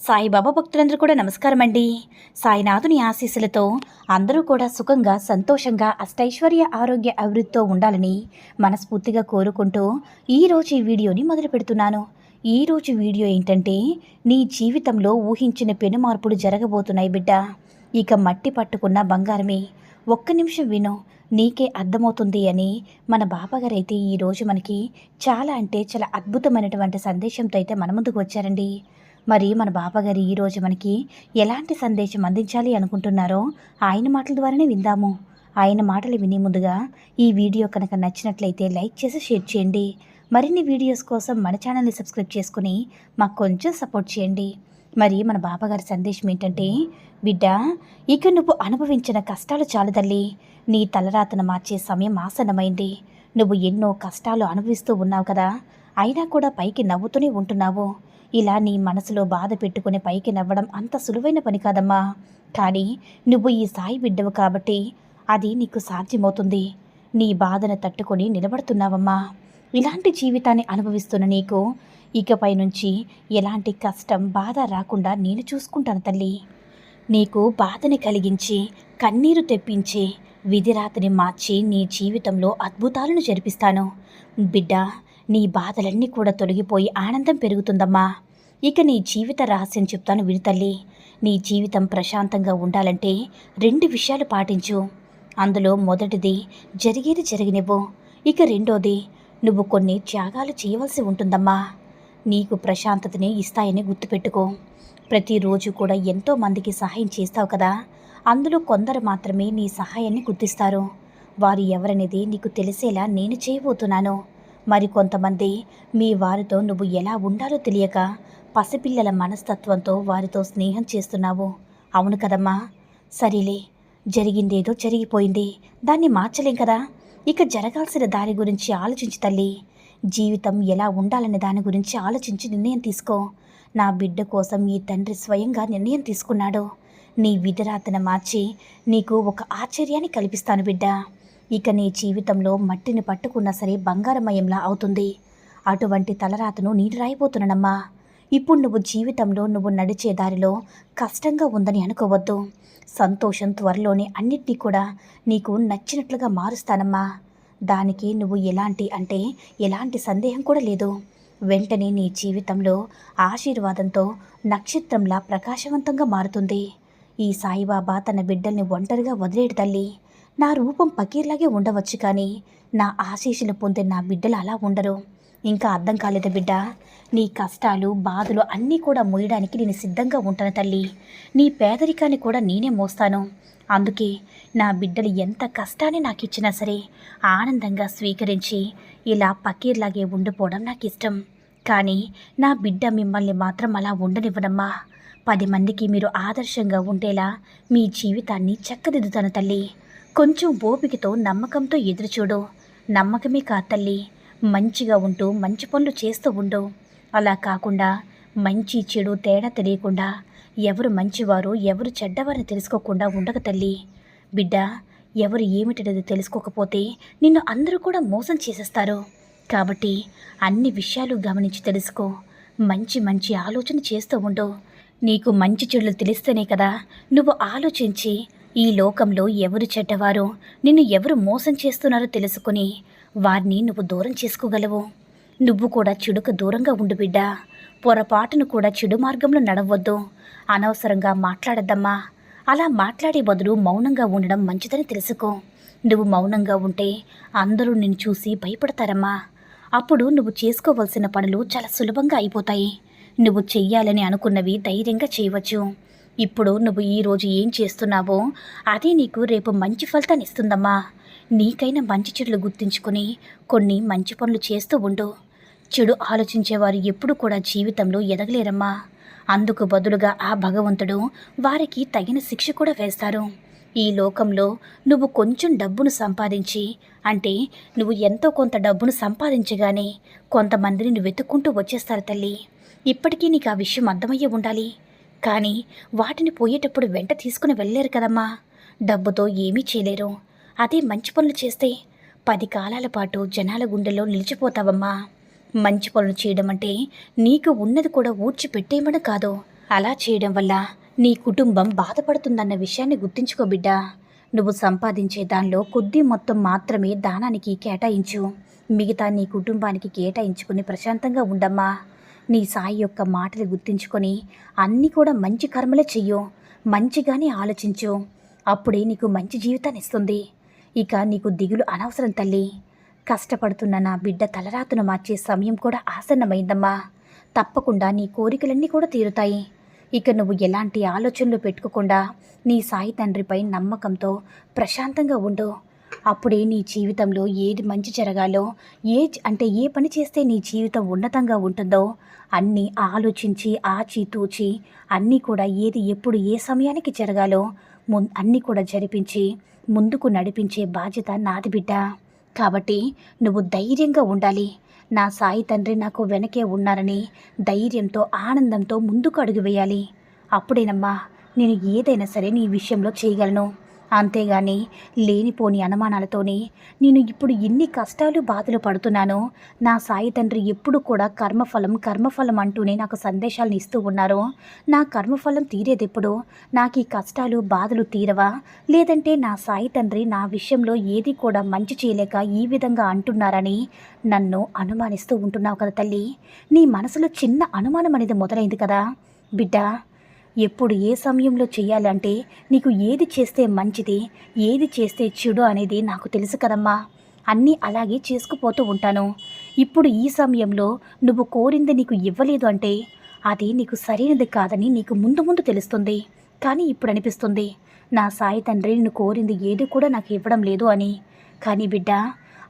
సాయిబాబా భక్తులందరూ కూడా నమస్కారం అండి సాయినాథుని ఆశీస్సులతో అందరూ కూడా సుఖంగా సంతోషంగా అష్టైశ్వర్య ఆరోగ్య అభివృద్ధితో ఉండాలని మనస్ఫూర్తిగా కోరుకుంటూ ఈరోజు ఈ వీడియోని మొదలు పెడుతున్నాను. ఈరోజు వీడియో ఏంటంటే నీ జీవితంలో ఊహించిన పెను మార్పులు జరగబోతున్నాయి బిడ్డ. ఇక మట్టి పట్టుకున్న బంగారమే. ఒక్క నిమిషం విను నీకే అర్థమవుతుంది అని మన బాబాగారు అయితే ఈరోజు మనకి చాలా అంటే చాలా అద్భుతమైనటువంటి సందేశంతో అయితే మన ముందుకు వచ్చారండి. మరి మన బాబాగారు ఈరోజు మనకి ఎలాంటి సందేశం అందించాలి అనుకుంటున్నారో ఆయన మాటల ద్వారానే విందాము. ఆయన మాటలు వినే ముందుగా ఈ వీడియో కనుక నచ్చినట్లయితే లైక్ చేసి షేర్ చేయండి. మరిన్ని వీడియోస్ కోసం మన ఛానల్ని సబ్స్క్రైబ్ చేసుకుని మాకు కొంచెం సపోర్ట్ చేయండి. మరి మన బాబాగారి సందేశం ఏంటంటే బిడ్డ ఇక నువ్వు అనుభవించిన కష్టాలు చాలు తల్లి. నీ తలరాతను మార్చే సమయం ఆసన్నమైంది. నువ్వు ఎన్నో కష్టాలు అనుభవిస్తూ ఉన్నావు కదా. అయినా కూడా పైకి నవ్వుతూనే ఉంటున్నావు. ఇలా నీ మనసులో బాధ పెట్టుకుని పైకి నవ్వడం అంత సులువైన పని కాదమ్మా. కానీ నువ్వు ఈ సాయి బిడ్డవు కాబట్టి అది నీకు సాధ్యమవుతుంది. నీ బాధను తట్టుకొని నిలబడుతున్నావమ్మా. ఇలాంటి జీవితాన్ని అనుభవిస్తున్న నీకు ఇకపై నుంచి ఎలాంటి కష్టం బాధ రాకుండా నేను చూసుకుంటాను తల్లి. నీకు బాధని కలిగించి కన్నీరు తెప్పించి విధిరాతని మార్చి నీ జీవితంలో అద్భుతాలను జరిపిస్తాను. బిడ్డ నీ బాధలన్నీ కూడా తొలగిపోయి ఆనందం పెరుగుతుందమ్మా. ఇక నీ జీవిత రహస్యం చెప్తాను విడుతల్లి నీ జీవితం ప్రశాంతంగా ఉండాలంటే రెండు విషయాలు పాటించు. అందులో మొదటిది జరిగేది జరిగినవ్వు. ఇక రెండోది నువ్వు కొన్ని త్యాగాలు చేయవలసి ఉంటుందమ్మా. నీకు ప్రశాంతతని ఇస్తాయని గుర్తుపెట్టుకో. ప్రతిరోజు కూడా ఎంతో మందికి సహాయం చేస్తావు కదా. అందులో కొందరు మాత్రమే నీ సహాయాన్ని గుర్తిస్తారు. వారు ఎవరనేది నీకు తెలిసేలా నేను చేయబోతున్నాను. మరి కొంతమంది మీ వారితో నువ్వు ఎలా ఉండాలో తెలియక పసిపిల్లల మనస్తత్వంతో వారితో స్నేహం చేస్తున్నావు. అవును కదమ్మా. సరేలే. జరిగిందేదో జరిగిపోయింది. దాన్ని మార్చలేం కదా. ఇక జరగాల్సిన దాని గురించి ఆలోచించి తల్లి. జీవితం ఎలా ఉండాలనే దాని గురించి ఆలోచించి నిర్ణయం తీసుకో. నా బిడ్డ కోసం ఈ తండ్రి స్వయంగా నిర్ణయం తీసుకున్నాడు. నీ విధరాతను మార్చి నీకు ఒక ఆశ్చర్యాన్ని కల్పిస్తాను బిడ్డ. ఇక నీ జీవితంలో మట్టిని పట్టుకున్నా సరే బంగారమయంలా అవుతుంది. అటువంటి తలరాతను నీరు రాయిపోతున్నానమ్మా. ఇప్పుడు నువ్వు జీవితంలో నువ్వు నడిచే దారిలో కష్టంగా ఉందని అనుకోవద్దు. సంతోషం త్వరలోనే అన్నిటినీ కూడా నీకు నచ్చినట్లుగా మారుస్తానమ్మా. దానికి నువ్వు ఎలాంటి అంటే ఎలాంటి సందేహం కూడా లేదు. వెంటనే నీ జీవితంలో ఆశీర్వాదంతో నక్షత్రంలా ప్రకాశవంతంగా మారుతుంది. ఈ సాయిబాబా తన బిడ్డల్ని ఒంటరిగా వదిలేడు తల్లి. నా రూపం పకీర్లాగే ఉండవచ్చు కానీ నా ఆశీస్సులు పొందే నా బిడ్డలు అలా ఉండరు. ఇంకా అర్థం కాలేదు బిడ్డ? నీ కష్టాలు బాధలు అన్నీ కూడా మోయడానికి నేను సిద్ధంగా ఉంటాను తల్లి. నీ పేదరికాన్ని కూడా నేనే మోస్తాను. అందుకే నా బిడ్డలు ఎంత కష్టాన్ని నాకు ఇచ్చినా సరే ఆనందంగా స్వీకరించి ఇలా పకీర్లాగే ఉండిపోవడం నాకు ఇష్టం కానీ నా బిడ్డ మిమ్మల్ని మాత్రం అలా ఉండనివ్వడమ్మా పది మందికి మీరు ఆదర్శంగా ఉండేలా మీ జీవితాన్ని చక్కదిద్దుతాను తల్లి. కొంచెం ఓపికతో నమ్మకంతో ఎదురుచూడు. నమ్మకమే కా తల్లి. మంచిగా ఉంటూ మంచి పనులు చేస్తూ ఉండు. అలా కాకుండా మంచి చెడు తేడా తెలియకుండా ఎవరు మంచివారు ఎవరు చెడ్డవారని తెలుసుకోకుండా ఉండక తల్లి. బిడ్డ ఎవరు ఏమిటనేది తెలుసుకోకపోతే నిన్ను అందరూ కూడా మోసం చేసేస్తారు. కాబట్టి అన్ని విషయాలు గమనించి తెలుసుకో. మంచి మంచి ఆలోచన చేస్తూ ఉండు. నీకు మంచి చెడులు తెలిస్తేనే కదా నువ్వు ఆలోచించి ఈ లోకంలో ఎవరు చెడ్డవారో నిన్ను ఎవరు మోసం చేస్తున్నారో తెలుసుకుని వారిని నువ్వు దూరం చేసుకోగలవు. నువ్వు కూడా చెడుకు దూరంగా ఉండు బిడ్డా. పొరపాటును కూడా చెడు మార్గంలో నడవద్దు. అనవసరంగా మాట్లాడద్దమ్మా. అలా మాట్లాడే బదులు మౌనంగా ఉండడం మంచిదని తెలుసుకో. నువ్వు మౌనంగా ఉంటే అందరూ నిన్ను చూసి భయపడతారమ్మా. అప్పుడు నువ్వు చేసుకోవలసిన పనులు చాలా సులభంగా అయిపోతాయి. నువ్వు చెయ్యాలని అనుకున్నవి ధైర్యంగా చేయవచ్చు. ఇప్పుడు నువ్వు ఈరోజు ఏం చేస్తున్నావో అదే నీకు రేపు మంచి ఫలితాన్ని ఇస్తుందమ్మా. నీకైనా మంచి చెడులు గుర్తించుకుని కొన్ని మంచి పనులు చేస్తూ ఉండు. చెడు ఆలోచించేవారు ఎప్పుడు కూడా జీవితంలో ఎదగలేరమ్మా. అందుకు బదులుగా ఆ భగవంతుడు వారికి తగిన శిక్ష కూడా వేస్తారు. ఈ లోకంలో నువ్వు కొంచెం డబ్బును సంపాదించి అంటే నువ్వు ఎంతో కొంత డబ్బును సంపాదించగానే కొంతమందిని నువ్వు వెతుక్కుంటూ వచ్చేస్తారు తల్లి. ఇప్పటికీ నీకు ఆ విషయం అర్థమయ్యే ఉండాలి. కానీ వాటిని పోయేటప్పుడు వెంట తీసుకుని వెళ్ళలేరు కదమ్మా. డబ్బుతో ఏమీ చేయలేరు. అదే మంచి పనులు చేస్తే పది కాలాల పాటు జనాల గుండెల్లో నిలిచిపోతావమ్మా. మంచి పనులు చేయడం అంటే నీకు ఉన్నది కూడా ఊడ్చి పెట్టేయమని కాదు. అలా చేయడం వల్ల నీ కుటుంబం బాధపడుతుందన్న విషయాన్ని గుర్తుంచుకో బిడ్డా. నువ్వు సంపాదించే దానిలో కొద్ది మొత్తం మాత్రమే దానానికి కేటాయించు. మిగతా నీ కుటుంబానికి కేటాయించుకుని ప్రశాంతంగా ఉండమ్మా. నీ సాయి యొక్క మాటలు గుర్తుంచుకొని అన్నీ కూడా మంచి కర్మలే చెయ్యు మంచిగానే ఆలోచించు. అప్పుడే నీకు మంచి జీవితాన్ని ఇస్తుంది. ఇక నీకు దిగులు అనవసరం తల్లి. కష్టపడుతున్న నా బిడ్డ తలరాతును మార్చే సమయం కూడా ఆసన్నమైందమ్మా. తప్పకుండా నీ కోరికలన్నీ కూడా తీరుతాయి. ఇక నువ్వు ఎలాంటి ఆలోచనలు పెట్టుకోకుండా నీ సాయి తండ్రిపై నమ్మకంతో ప్రశాంతంగా ఉండు. అప్పుడే నీ జీవితంలో ఏది మంచి జరగాలో ఏ అంటే ఏ పని చేస్తే నీ జీవితం ఉన్నతంగా ఉంటుందో అన్నీ ఆలోచించి ఆచి తూచి అన్నీ కూడా ఏది ఎప్పుడు ఏ సమయానికి జరగాలో ము అన్నీ కూడా జరిపించి ముందుకు నడిపించే బాధ్యత నాది బిడ్డ. కాబట్టి నువ్వు ధైర్యంగా ఉండాలి. నా సాయి తండ్రి నాకు వెనకే ఉన్నారని ధైర్యంతో ఆనందంతో ముందుకు అడుగు వేయాలి. అప్పుడేనమ్మా నేను ఏదైనా సరే నీ విషయంలో చేయగలను. అంతేగాని లేనిపోని అనుమానాలతోనే నేను ఇప్పుడు ఎన్ని కష్టాలు బాధలు పడుతున్నానో నా సాయి తండ్రి ఎప్పుడు కూడా కర్మఫలం కర్మఫలం అంటూనే నాకు సందేశాలను ఇస్తూ ఉన్నారు నా కర్మఫలం తీరేదెప్పుడు నాకు ఈ కష్టాలు బాధలు తీరవా? లేదంటే నా సాయి తండ్రి నా విషయంలో ఏది కూడా మంచి చేయలేక ఈ విధంగా అంటున్నారని నన్ను అనుమానిస్తూ ఉంటున్నావు కదా తల్లి. నీ మనసులో చిన్న అనుమానం అనేది మొదలైంది కదా. బిడ్డ ఎప్పుడు ఏ సమయంలో చేయాలంటే నీకు ఏది చేస్తే మంచిది ఏది చేస్తే చెడు అనేది నాకు తెలుసు కదమ్మా. అన్నీ అలాగే చేసుకుపోతూ ఉంటాను. ఇప్పుడు ఈ సమయంలో నువ్వు కోరింది నీకు ఇవ్వలేదు అంటే అది నీకు సరైనది కాదని నీకు ముందు ముందు తెలుస్తుంది. కానీ ఇప్పుడు అనిపిస్తుంది నా సాయి తండ్రి నిన్ను కోరింది ఏది కూడా నాకు ఇవ్వడం లేదు అని. కానీ బిడ్డ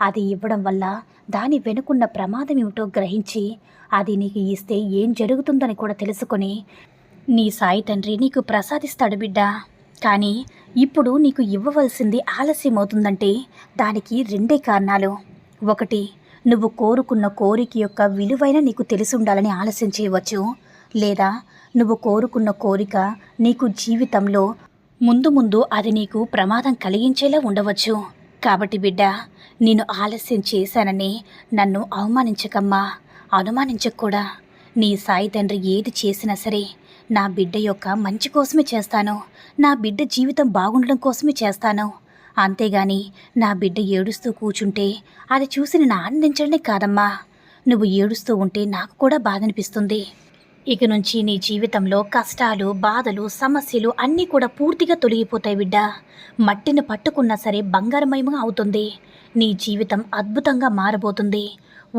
అది ఇవ్వడం వల్ల దాని వెనుకున్న ప్రమాదం ఏమిటో గ్రహించి అది నీకు ఇస్తే ఏం జరుగుతుందని కూడా తెలుసుకొని నీ సాయి తండ్రి నీకు ప్రసాదిస్తాడు బిడ్డ. కానీ ఇప్పుడు నీకు ఇవ్వవలసింది ఆలస్యం అవుతుందంటే దానికి రెండే కారణాలు. ఒకటి నువ్వు కోరుకున్న కోరిక యొక్క విలువైన నీకు తెలిసి ఉండాలని ఆలస్యం చేయవచ్చు. లేదా నువ్వు కోరుకున్న కోరిక నీకు జీవితంలో ముందు ముందు అది నీకు ప్రమాదం కలిగించేలా ఉండవచ్చు. కాబట్టి బిడ్డ నేను ఆలస్యం చేశానని నన్ను అవమానించకమ్మా. అనుమానించకూడా. నీ సాయి తండ్రి ఏది చేసినా సరే నా బిడ్డ యొక్క మంచి కోసమే చేస్తాను. నా బిడ్డ జీవితం బాగుండడం కోసమే చేస్తాను. అంతేగాని నా బిడ్డ ఏడుస్తూ కూర్చుంటే అది చూసి నేను ఆనందించడమే కాదమ్మా. నువ్వు ఏడుస్తూ ఉంటే నాకు కూడా బాధ అనిపిస్తుంది ఇక నుంచి నీ జీవితంలో కష్టాలు బాధలు సమస్యలు అన్నీ కూడా పూర్తిగా తొలగిపోతాయి బిడ్డ. మట్టిని పట్టుకున్నా సరే బంగారమయముగా అవుతుంది. నీ జీవితం అద్భుతంగా మారబోతుంది.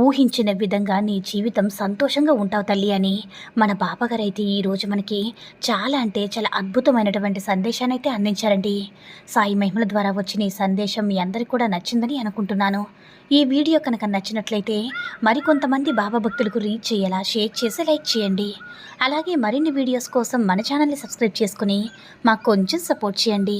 ఊహించిన విధంగా నీ జీవితం సంతోషంగా ఉంటావు తల్లి అని మన బాబాగారు అయితే ఈరోజు మనకి చాలా అంటే చాలా అద్భుతమైనటువంటి సందేశాన్ని అయితే అందించారండి. సాయి మహిమల ద్వారా వచ్చిన ఈ సందేశం మీ అందరికీ కూడా నచ్చిందని అనుకుంటున్నాను. ఈ వీడియో కనుక నచ్చినట్లయితే మరికొంతమంది బాబా భక్తులకు రీచ్ చేయాలా షేర్ చేసి లైక్ చేయండి. అలాగే మరిన్ని వీడియోస్ కోసం మన ఛానల్ని సబ్స్క్రైబ్ చేసుకుని మాకు కొంచెం సపోర్ట్ చేయండి.